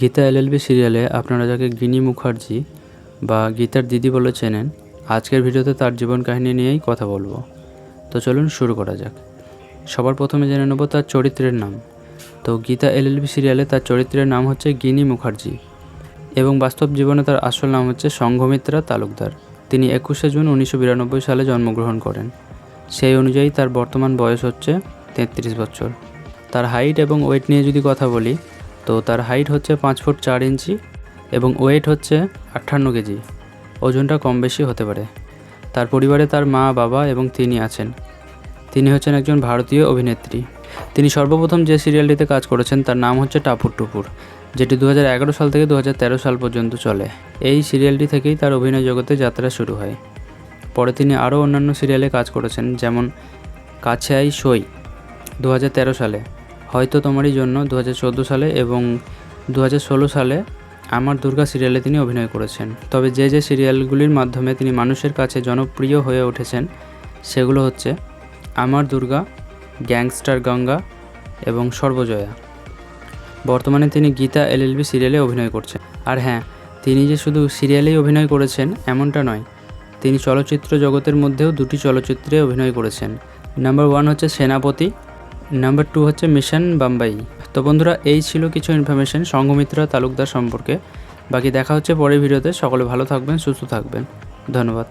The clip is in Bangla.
গীতা এলএলবি সিরিয়ালে আপনারা যাকে গিনি মুখার্জি বা গীতার দিদি বলে চেনেন, আজকের ভিডিওতে তার জীবন কাহিনী নিয়েই কথা বলব। তো চলুন শুরু করা যাক। সবার প্রথমে জেনে নেব তার চরিত্রের নাম। তো গীতা এলএলবি সিরিয়ালে তার চরিত্রের নাম হচ্ছে গিনি মুখার্জি এবং বাস্তব জীবনে তার আসল নাম হচ্ছে সংঘমিত্রা তালুকদার। তিনি একুশে জুন উনিশশো বিরানব্বই সালে জন্মগ্রহণ করেন। সেই অনুযায়ী তার বর্তমান বয়স হচ্ছে তেত্রিশ বছর। তার হাইট এবং ওয়েট নিয়ে যদি কথা বলি তো তার হাইট হচ্ছে পাঁচ ফুট চার ইঞ্চি এবং ওয়েট হচ্ছে আটান্ন কেজি। ওজনটা কম বেশি হতে পারে। তার পরিবারে তার মা, বাবা এবং তিনি আছেন। তিনি হচ্ছেন একজন ভারতীয় অভিনেত্রী। তিনি সর্বপ্রথম যে সিরিয়ালটিতে কাজ করেছেন তার নাম হচ্ছে টাপুর টুপুর, যেটি দু হাজার এগারো সাল থেকে দু হাজার তেরো সাল পর্যন্ত চলে। এই সিরিয়ালটি থেকেই তার অভিনয় জগতে যাত্রা শুরু হয়। পরে তিনি আরও অন্যান্য সিরিয়ালে কাজ করেছেন, যেমন কাছে আই সই দু হাজার তেরো সালে। হয়তো তোমারই জন্য দু হাজার চোদ্দ সালে এবং দু হাজার ষোলো সালে আমার দুর্গা সিরিয়ালে তিনি অভিনয় করেছেন। তবে যে যে সিরিয়ালগুলির মাধ্যমে তিনি মানুষের কাছে জনপ্রিয় হয়ে উঠেছেন, সেগুলো হচ্ছে আমার দুর্গা, গ্যাংস্টার গঙ্গা এবং সর্বজয়া। বর্তমানে তিনি গীতা এলএলবি সিরিয়ালে অভিনয় করছেন। আর হ্যাঁ তিনি যে শুধু সিরিয়ালেই অভিনয় করেছেন, এমনটা নয়। তিনি চলচ্চিত্র জগতের মধ্যেও দুটি চলচ্চিত্রে অভিনয় করেছেন। নাম্বার ওয়ান হচ্ছে সেনাপতি নাম্বার টু হচ্ছে মিশন বাম্বাই তো বন্ধুরা, এই ছিল কিছু ইনফরমেশান সংঘমিত্রা তালুকদার সম্পর্কে। বাকি দেখা হচ্ছে পরের ভিডিওতে। সকলে ভালো থাকবেন, সুস্থ থাকবেন। ধন্যবাদ।